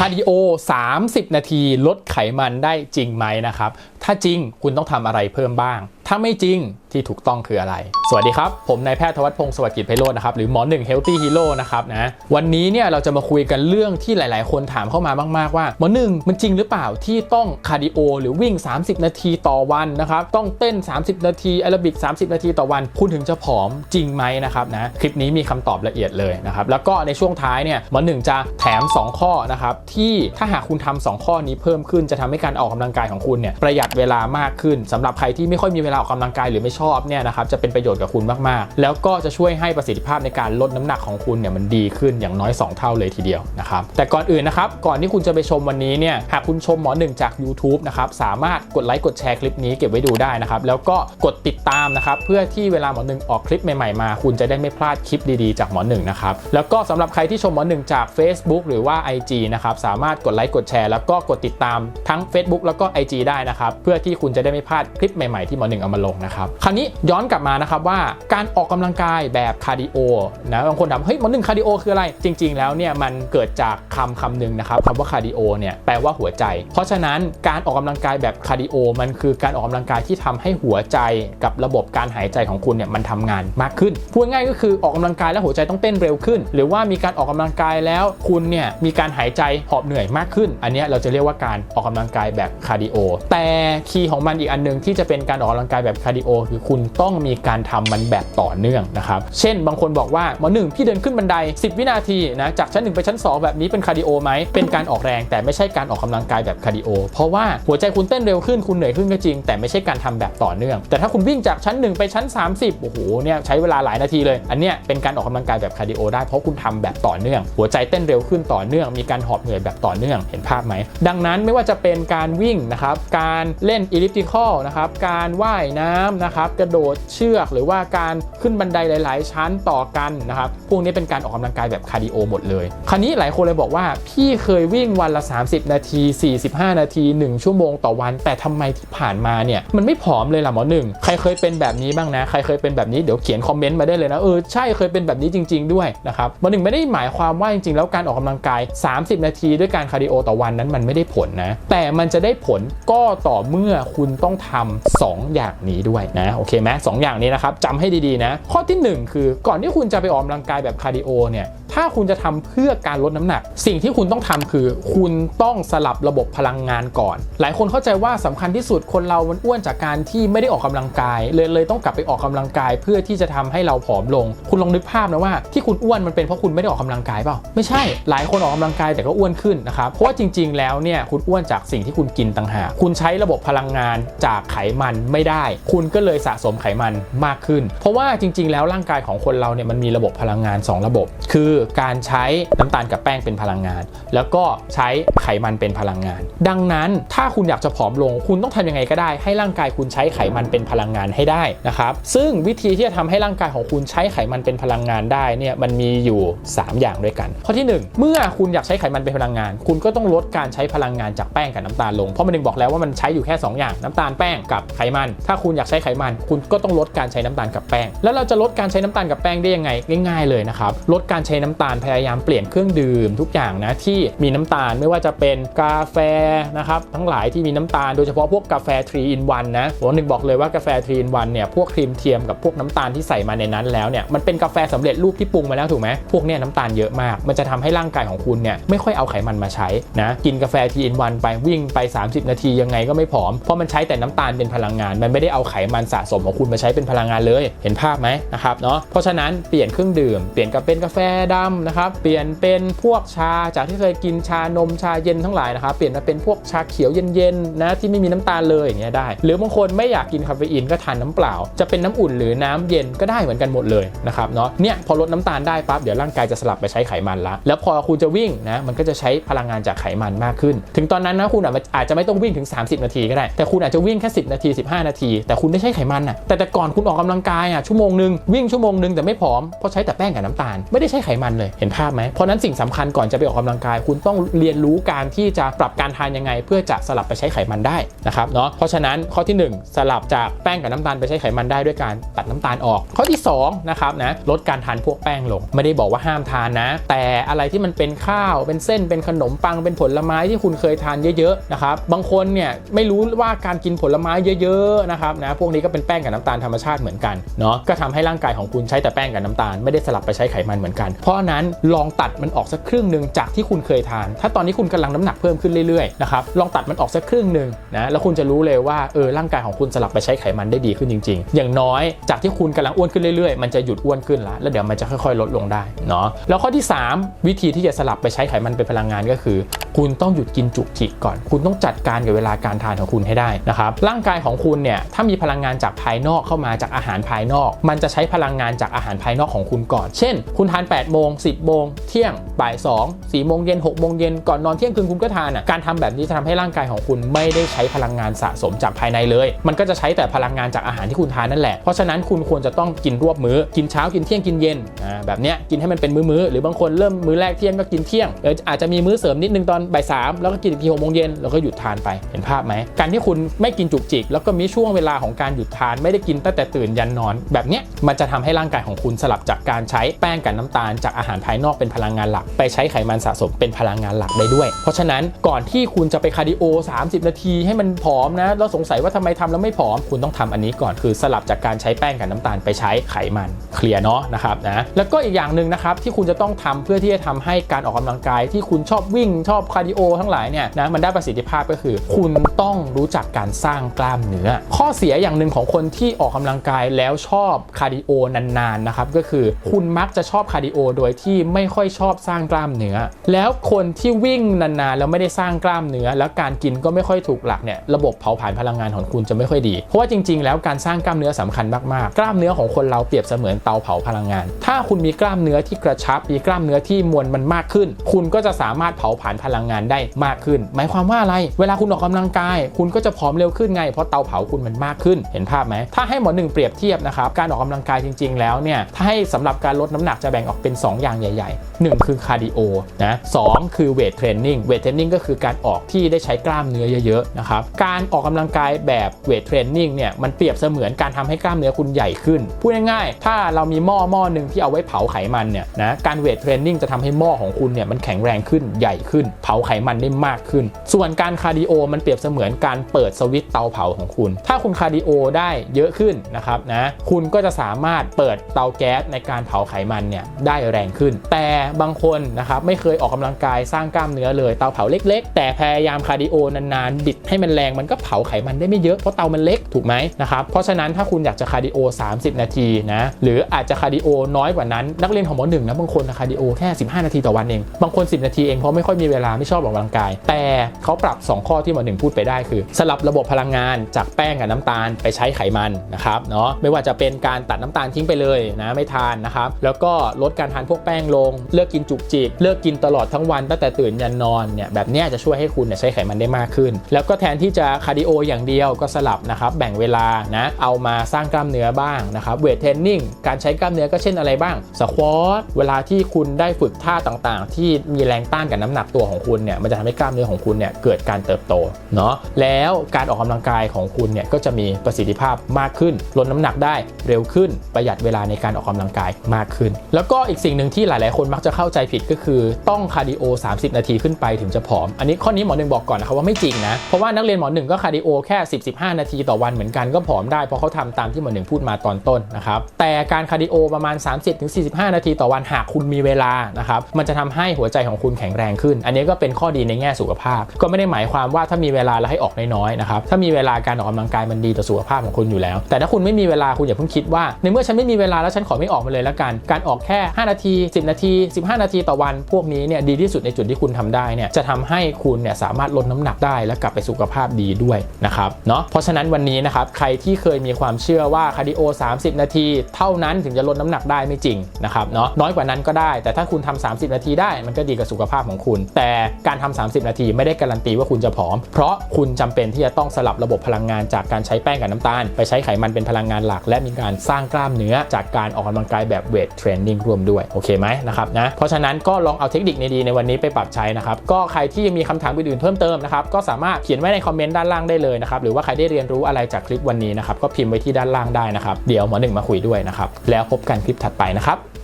คาร์ดิโอ 30 นาทีลดไขมันได้จริงไหมนะครับ ถ้าจริงคุณต้องทำอะไรเพิ่มบ้าง ถ้าไม่จริงที่ถูกต้องคืออะไร สวัสดีครับ ผมนายแพทย์ธวัฒพงศ์สวัสดิ์กิจไพโรจน์นะครับ หรือหมอหนึ่ง Healthy Hero นะครับนะ วันนี้เนี่ยเราจะมาคุยกันเรื่องที่หลาย ๆ คนถามเข้ามามาก ๆ ว่า หมอหนึ่งมันจริงหรือเปล่าที่ต้องคาร์ดิโอหรือวิ่ง 30 นาทีต่อวันนะครับ ต้องเต้น 30 นาทีแอโรบิก 30 นาทีต่อวัน คุณถึงจะผอมจริงไหมนะครับนะ คลิปนี้มีคำตอบละเอียดเลยนะครับ แล้วก็ในช่วงท้ายเนี่ยหมอหนึ่งจะแถม 2 ข้อนะครับที่ถ้าหากคุณทำ2ข้อนี้เพิ่มขึ้นจะทำให้การออกกำลังกายของคุณเนี่ยประหยัดเวลามากขึ้นสำหรับใครที่ไม่ค่อยมีเวลาออกกำลังกายหรือไม่ชอบเนี่ยนะครับจะเป็นประโยชน์กับคุณมากๆ แล้วก็จะช่วยให้ประสิทธิภาพในการลดน้ำหนักของคุณเนี่ยมันดีขึ้นอย่างน้อย 2 เท่าเลยทีเดียวนะครับแต่ก่อนอื่นนะครับก่อนที่คุณจะไปชมวันนี้เนี่ยหากคุณชมหมอหนึ่งจาก YouTube นะครับสามารถกดไลค์กดแชร์คลิปนี้เก็บไว้ดูได้นะครับแล้วก็กดติดตามนะครับเพื่อที่เวลาหมอหนึ่งออกคลิปใหม่ๆมา คุณจะได้ไม่พลาดคลิปดีๆจากหมอหนึ่งนะครับแล้วก็สำหรับใครที่ชมหมอหนึ่งจาก Facebook หรือว่า IG นะครับสามารถกดไลค์กดแชร์แล้วก็กดติดตามทั้ง Facebook แล้วก็ IG ได้นะครับเพื่อที่คุณจะได้ไม่พลาดคลิปใหม่ๆที่หมอหนึ่งเอามาลงนะครับราวนี้ย้อนกลับมานะครับว่าการออกกำลังกายแบบคาร์ดิโอนะบางคนถามเฮ้ยหมอหนึ่งคาร์ดิโอคืออะไร จริง ๆ แล้วเนี่ยมันเกิดจากคำคำหนึ่งนะครับคำว่าคาร์ดิโอเนี่ยแปลว่าหัวใจ เพราะฉะนั้นการออกกำลังกายแบบคาร์ดิโอมันคือการออกกำลังกายที่ทำให้หัวใจกับระบบการหายใจของคุณเนี่ยมันทำงานมากขึ้นพูดง่ายก็คือออกกำลังกายแล้วหัวใจต้องเต้นเร็วขึ้น หรือว่ามีการออกกำลังกายแล้วคุณเนี่ยมีการหายใจหอบเหนื่อยมากขึ้น อันนี้เราจะเรียกว่าการออกกำลังกายแบบคาร์ดิโอแต่คีย์ของมันอีกอันหนึงที่จะเป็นการออกกำลังกายแบบคาร์ดิโอคือคุณต้องมีการทำมันแบบต่อเนื่องนะครับเช่นบางคนบอกว่าหมอหนึ่งพี่เดินขึ้นบันได 10 วินาทีนะจากชั้นหนึ่งไปชั้น 2 แบบนี้เป็นคาร์ดิโอไหมเป็นการออกแรงแต่ไม่ใช่การออกกำลังกายแบบคาร์ดิโอเพราะว่าหัวใจคุณเต้นเร็วขึ้นคุณเหนื่อยขึ้นก็จริง แต่ไม่ใช่การทำแบบต่อเนื่อง แต่ถ้าคุณวิ่งจากชั้น 1 ไปชั้น 30โอ้โหเนี่ยใช้เวลาหลายนาทีเลย อันเนี้ยเป็นการออกกำลังกายแบบคาร์ดิโอได้เพราะคุณทำแบบต่อเนื่อง หัวใจเต้นเร็วขึ้นต่อเนื่อง มีการหอบเหนื่อยแบบต่อเนื่องเห็นภาพไหมดังนั้นไม่ว่าจะเป็นการวิ่งนะครับการเล่นอิลิปติคอลนะครับการว่ายน้ำนะครับกระโดดเชือกหรือว่าการขึ้นบันไดหลาย ๆ ชั้นต่อกันนะครับพวกนี้เป็นการออกกำลังกายแบบคาร์ดิโอหมดเลยคราวนี้หลายคนเลยบอกว่า พี่เคยวิ่งวันละ 30 นาที 45 นาที 1 ชั่วโมงต่อวัน แต่ทำไมที่ผ่านมาเนี่ยมันไม่ผอมเลยล่ะหมอหนึ่งใครเคยเป็นแบบนี้บ้างนะใครเคยเป็นแบบนี้เดี๋ยวเขียนคอมเมนต์มาได้เลยนะเออใช่เคยเป็นแบบนี้จริง ๆ ด้วยนะครับหมอหนึ่งไม่ได้หมายความว่าจริง ๆ แล้วการออกกำลังกาย 30 นาทีด้วยการคาร์ดิโอต่อวันนั้นมันไม่ได้ผลนะแต่มันจะได้ผลก็ต่อเมื่อคุณต้องทำ2อย่างนี้ด้วยนะโอเคไหมสองอย่างนี้นะครับจำให้ดีๆนะ ข้อทีหนึ่1 คือก่อนที่คุณจะไปออกกำลังกายแบบคาร์ดิโอเนี่ยถ้าคุณจะทำเพื่อการลดน้ำหนัก สิ่งที่คุณต้องทำคือ คุณต้องสลับระบบพลังงานก่อน หลายคนเข้าใจว่าสำคัญที่สุดคนเรามันอ้วนจากการที่ไม่ได้ออกกำลังกาย เลยเลยต้องกลับไปออกกำลังกาย เพื่อที่จะทำให้เราผอมลง คุณลองนึกภาพนะว่าที่คุณอ้วนมันเป็นเพราะคุณไม่ได้ออกกำลังกายเปล่าไม่ใช่ หลายคนออกกำลังกายแต่ก็อ้วนขึ้นนะครับเพราะว่าจริง ๆ แล้วเนี่ยคุณอ้วนจากสิ่งที่คุณกินต่างหากคุณใช้ระบบพลังงานจากไขมันไม่ได้ คุณก็เลยสะสมไขมันมากขึ้น เพราะว่าจริง ๆ แล้วร่างกายของคนเราเนี่ยมันมีระบบพลังงาน 2 ระบบ คือการใช้น้ำตาลกับแป้งเป็นพลังงาน แล้วก็ใช้ไขมันเป็นพลังงาน ดังนั้นถ้าคุณอยากจะผอมลง คุณต้องทำยังไงก็ได้ ให้ร่างกายคุณใช้ไขมันเป็นพลังงานให้ได้นะครับซึ่งวิธีที่จะทำให้ร่างกายของคุณใช้ไขมันเป็นพลังงานได้เนี่ยมันมีอยู่ 3 อย่างด้วยกัน ข้อที่ 1 เมื่อคุณอยากใช้ไขมันเป็นพลังงาน คุณก็ต้องลดการใช้พลังงานจากแป้งกับน้ำตาลลงเพราะมันนึงบอกแล้วว่ามันใช้อยู่แค่ 2 อย่างน้ำตาลแป้งกับไขมัน ถ้าคุณอยากใช้ไขมันคุณก็ต้องลดการใช้น้ำตาลกับแป้ง แล้วเราจะลดการใช้น้ำตาลกับแป้งได้ยังไงง่าย ๆเลยนะครับลดการใช้น้ำตาลพยายามเปลี่ยนเครื่องดื่มทุกอย่างนะที่มีน้ำตาลไม่ว่าจะเป็นกาแฟนะครับทั้งหลายที่มีน้ำตาลโดยเฉพาะพวกกาแฟ3 in 1นะผมหนึ่งบอกเลยว่ากาแฟ3 in 1เนี่ยพวกครีมเทียมกับพวกน้ำตาลที่ใส่มาในนั้นแล้วเนี่ยมันเป็นกาแฟสำเร็จรูปที่ปรุงมาแล้วถูกไหมพวกเนี้ยน้ำตาลเยอะมาก มันจะทำให้ร่างกายของคุณเนี่ยไม่ค่อยเอาไขมันมาใช้นะกินกาแฟ3 in 1ไปวิ่งไป 30 นาทียังไงก็ไม่ผอมเพราะมันใช้แต่น้ำตาลเป็นพลังงาน มันไม่ได้เอาไขมันสะสมของคุณมาใช้เป็นพลังงานเลยเห็นภาพไหมนะครับเนาะเพราะฉะนั้นเปลี่ยนเครื่องดื่มเปลี่ยนกับเป็นกาแฟดำนะครับเปลี่ยนเป็นพวกชาจากที่เคยกินชานมชาเย็นทั้งหลายนะครับเปลี่ยนมาเป็นพวกชาเขียวเย็นๆนะที่ไม่มีน้ำตาลเลยอย่างเงี้ยได้ หรือบางคนไม่อยากกินคาเฟอีนก็ทานน้ำเปล่า จะเป็นน้ำอุ่นหรือน้ำเย็นก็ได้เหมือนกันหมดเลยนะครับเนาะเนี่ยพอลดน้ำตาลได้ปั๊บเดี๋ยวร่างกายจะสลับไปใช้ไขมันละแล้วพอคุณจะวิ่งนะมันก็จะใช้พลังงานจากไขมันมากขึ้น ถึงตอนนั้นนะคุณอาจจะไม่ต้องวิ่งถึง 30 นาทีก็ได้ แต่คุณอาจจะวิ่งแค่ 10 นาที 15 นาที แต่คุณได้ใช้ไขมันอะแต่แต่ก่อนคุณออกกำลังกายอะชั่วโมงหนึ่งวิ่งชั่วโมงหนึ่งแต่ไม่ผอมเพราะใช้แต่แป้งกับน้ำตาล ไม่ได้ใช้ไขมันเลยเห็นภาพไหมเพราะนั้นสิ่งสำคัญก่อนจะไปออกกำลังกาย คุณต้องเรียนรู้การที่จะปรับการทานยังไง เพื่อจะสลับไปใช้ไขมันได้นะครับเนาะเพราะฉะนั้นข้อที่หนึ่งสลับจากแป้งกับน้ำตาลไปใช้ไขมันได้ด้วยการตัดน้ำตาลออก ข้อที่สองนะครับนะลดการทานพวกแป้งลง ไม่ได้บอกว่าห้ามทานนะ แต่อะไรที่มันเป็นข้าวเป็นเส้นเป็นขนมปังเป็นผลไม้ที่คุณเคยทานเยอะๆนะครับบางคนเนี่ยไม่รู้ว่าการกินผลไม้เยอะๆนะครับนะพวกนี้ก็เป็นแป้งกับน้ำตาลธรรมชาติเหมือนกันเนาะก็ทำให้ร่างกายของคุณใช้แต่แป้งกับน้ำตาลไม่ได้สลับไปใช้ไขมันเหมือนกัน เพราะนั้นลองตัดมันออกสักครึ่งหนึ่งจากที่คุณเคยทาน ถ้าตอนนี้คุณกำลังน้ำหนักเพิ่มขึ้นเรื่อยๆนะครับลองตัดมันออกสักครึ่งหนึ่งนะแล้วคุณจะรู้เลยว่าเออร่างกายของคุณสลับไปใช้ไขมันได้ดีขึ้นจริง ๆ อย่างน้อยจากที่คุณกำลังอ้วนขึ้นเรื่อยๆ มันจะหยุดอ้วนขึ้นละแล้วเดี๋ยวมันจะค่อยๆ ลดลงได้เนาะแล้วข้อที่ 3 วิธีที่จะสลับไปใช้ไขมันเป็นพลังงานก็คือ คุณต้องหยุดกินจุกจิกก่อน คุณต้องจัดการกับเวลาการทานของคุณให้ได้นะครับร่างกายของคุณเนี่ยถ้ามีพลังงานจากากภายนอกเข้ามาจากอาหารภายนอก มันจะใช้พลังงานจากอาหารภายนอกของคุณก่อน เช่น คุณทาน8โมง10โมงเที่ยงบ่าย2 4โมงเย็น6โมงเย็นก่อนนอนเที่ยงคืนคุณก็ทานอะการทำแบบนี้จะทำให้ร่างกายของคุณไม่ได้ใช้พลังงานสะสมจากภายในเลย มันก็จะใช้แต่พลังงานจากอาหารที่คุณทานนั่นแหละเพราะฉะนั้นคุณควรจะต้องกินรวบมื้อกินเช้ากินเที่ยงกินเย็นอ่าแบบเนี้ยกินให้มันเป็นมื้อๆหรือบางคนเริ่มมื้อแรกเที่ยงก็กินเที่ยงเอออาจจะมีมื้อเสริมนิดนึงตอนบ่ายสามแล้วก็กินอีกทีหกโมงเย็นแล้วก็หยุดทานไปเห็นภาพไหมการที่คุณไม่กินจุกจิก แล้วก็มีช่วงเวลาของการหยุดทานไม่ได้กินตั้งแต่ตื่นยันนอน แบบเนี้ยมันจะทำให้ร่างกายของคุณสลับจากการใช้แป้งกับน้ำตาลจากอาหารภายนอกเป็นพลังงานหลัก ไปใช้ไขมันสะสมเป็นพลังงานหลักได้ด้วย เพราะฉะนั้นก่อนที่คุณจะไปคาร์ดิโอ 30 นาที ให้มันผอมนะแล้วสงสัยว่าทำไมทำแล้วไม่ผอม คุณต้องทำอันนี้ก่อนคือสลับจากการใช้แป้งกับน้ำตาลไปใช้ไขมันเคลียร์เนาะนะครับนะแล้วก็อีกอย่างหนึ่งนะครับที่คุณจะต้องทำเพื่อที่จะทำให้การออกกำลังกายที่คุณชอบวิ่งชอบคาร์ดิโอทั้งหลายเนี่ยนะมันได้ประสิทธิภาพก็คือ คุณต้องรู้จักการสร้างกล้ามเนื้อ ข้อเสียอย่างหนึ่งของคนที่ออกกำลังกายแล้วชอบคาร์ดิโอนานๆนะครับก็คือคุณมักจะชอบคาร์ดิโอโดยที่ไม่ค่อยชอบสร้างกล้ามเนื้อ แล้วคนที่วิ่งนานๆแล้วไม่ได้สร้างกล้ามเนื้อ แล้วการกินก็ไม่ค่อยถูกหลักเนี่ยระบบเผาผลาญพลังงานของคุณจะไม่ค่อยดี เพราะว่าจริงๆ แล้วการสร้างกล้ามเนื้อสำคัญมากๆ กล้ามเนื้อของคนเราเปรียบเสมือนเตาเผาพลังงาน ถ้าคุณมีกล้ามเนื้อที่กระชับมีกล้ามเนื้อที่มวลมันมากขึ้น คุณก็จะสามารถเผาผลาญพลังงานได้มากขึ้น หมายความว่าอะไร เวลาคุณออกกำลังกาย คุณก็จะผอมเร็วขึ้นไงเพราะเตาเผาคุณมันมากขึ้นเห็นภาพไหมถ้าให้หมอหนึ่งเปรียบเทียบนะครับการออกกำลังกายจริง ๆ แล้วเนี่ยถ้าให้สำหรับการลดน้ำหนักจะแบ่งออกเป็น 2 อย่างใหญ่ ๆ 1 คือคาร์ดิโอนะสคือเวทเทรนนิ่งเวทเทรนนิ่งก็คือการออกที่ได้ใช้กล้ามเนื้อเยอะๆนะครับการออกกำลังกายแบบเวทเทรนนิ่งเนี่ยมันเปรียบเสมือนการทำให้กล้ามเนื้อคุณใหญ่ขึ้นพูดง่ายๆ ถ้าเรามีหม้อหม้อหนึ่งที่เอาไว้เผาไขมันเนี่ยนะการเวทเทรนนิ่งจะทำให้หม้อของคุณเนี่ยมันแข็งแรงขึ้นใหญ่ขึ้น เผาไขมันได้มากขึ้น ส่วนการคาร์ดิโอมันเปรียบเสมือนการเปิดสวิตเตาเผาของคุณ ถ้าคุณคาร์ดิโอได้ได้เยอะขึ้นนะครับนะคุณก็จะสามารถเปิดเตาแก๊สในการเผาไขมันเนี่ยได้แรงขึ้น แต่บางคนนะครับไม่เคยออกกำลังกายสร้างกล้ามเนื้อเลยเตาเผาเล็ก ๆ แต่พยายามคาร์ดิโอนานๆบิดให้มันแรงมันก็เผาไขมันได้ไม่เยอะเพราะเตามันเล็กถูกไหมนะครับเพราะฉะนั้นถ้าคุณอยากจะคาร์ดิโอ 30 นาทีนะหรืออาจจะคาร์ดิโอน้อยกว่านั้น นักเรียนของหมอหนึ่งนะบางคนคาร์ดิโอแค่ 15 นาทีต่อวันเอง บางคน 10 นาทีเองเพราะไม่ค่อยมีเวลาไม่ชอบออกกำลังกาย แต่เขาปรับ 2 ข้อที่หมอหนึ่งพูดไปได้คือ สลับระบบพลังงานจากแป้งกับน้ำตาลไปใช้ไขมันนะครับเนาะไม่ว่าจะเป็นการตัดน้ำตาลทิ้งไปเลยนะไม่ทานนะครับแล้วก็ลดการทานพวกแป้งลง เลิกกินจุกจิกเลิกกินตลอดทั้งวันตั้งแต่ตื่นยันนอนเนี่ยแบบนี้จะช่วยให้คุณเนี่ยใช้ไขมันได้มากขึ้น แล้วก็แทนที่จะคาร์ดิโออย่างเดียวก็สลับนะครับแบ่งเวลานะเอามาสร้างกล้ามเนื้อบ้างนะครับเวทเทรนนิ่งการใช้กล้ามเนื้อก็เช่นอะไรบ้างสควอตเวลาที่คุณได้ฝึกท่าต่างๆ ที่มีแรงต้านกับน้ำหนักตัวของคุณเนี่ยมันจะทำให้กล้ามเนื้อของคุณเนี่ยเกิดการเติบโตเนาะแล้วการออกกำลังกายของคุณเนี่ยก็จะมีประสิทธิภาพมากขึ้น ลดน้ำหนักได้เร็วขึ้น ประหยัดเวลาในการออกกำลังกายมากขึ้น แล้วก็อีกสิ่งหนึ่งที่หลาย ๆ คนมักจะเข้าใจผิดก็คือต้องคาร์ดิโอ 30 นาทีขึ้นไปถึงจะผอม อันนี้ข้อนี้หมอหนึ่งบอกก่อนนะครับว่าไม่จริงนะ เพราะว่านักเรียนหมอหนึ่งก็คาร์ดิโอแค่ 10-15 นาทีต่อวันเหมือนกันก็ผอมได้เพราะเขาทำตามที่หมอหนึ่งพูดมาตอนต้นนะครับแต่การคาร์ดิโอประมาณ 30-45 นาทีต่อวันหากคุณมีเวลานะครับมันจะทำให้หัวใจของคุณแข็งแรงขึ้น อันนี้ก็เป็นข้อดีในแง่สุขภาพ ก็ไม่ได้หมายความว่าถ้ามีเวลาแล้วให้ออกน้อยๆนะครับถ้ามีเวลาการออกกำลังกายมันดีต่อสุขภาพของคุณอยู่แล้ว แต่ถ้าคุณไม่มีเวลาคุณอย่าเพิ่งคิดว่า ในเมื่อฉันไม่มีเวลาแล้วฉันขอไม่ออกมาเลยแล้วกัน การออกแค่ 5 นาที 10 นาที 15 นาทีต่อวัน พวกนี้เนี่ยดีที่สุดในจุดที่คุณทำได้เนี่ยจะทำให้คุณเนี่ยสามารถลดน้ำหนักได้และกลับไปสุขภาพดีด้วยนะครับเนาะเพราะฉะนั้นวันนี้นะครับใครที่เคยมีความเชื่อว่าคาร์ดิโอ 30 นาที เท่านั้นถึงจะลดน้ำหนักได้ไม่จริงนะครับเนาะน้อยกว่านั้นก็ได้ แต่ถ้าคุณทำ30 นาทีได้มันก็ดีกับสุขภาพของคุณ แต่การทำ30 นาทีไม่ได้การันตีว่าคุณจะผอม เพราะคุณจำเป็นที่จะต้องสลับระบบพลังงานจากการใช้แป้งกับน้ำตาลไปใช้ไขมันเป็นพลังงานหลัก และมีการสร้างกล้ามเนื้อจากการออกกำลังกายแบบเวทเทรนนิ่งรวมด้วย โอเคไหมนะครับนะเพราะฉะนั้นก็ลองเอาเทคนิคดีๆในวันนี้ไปปรับใช้นะครับก็ใครที่ยังมีคำถามอื่นๆเพิ่มเติมนะครับก็สามารถเขียนไว้ในคอมเมนต์ด้านล่างได้เลยนะครับหรือว่าใครได้เรียนรู้อะไรจากคลิปวันนี้นะครับก็พิมพ์ไว้ที่ด้านล่างได้นะครับเดี๋ยวหมอหนึ่งมาคุยด้วยนะครับแล้วพบกันคลิปถัดไปนะครับ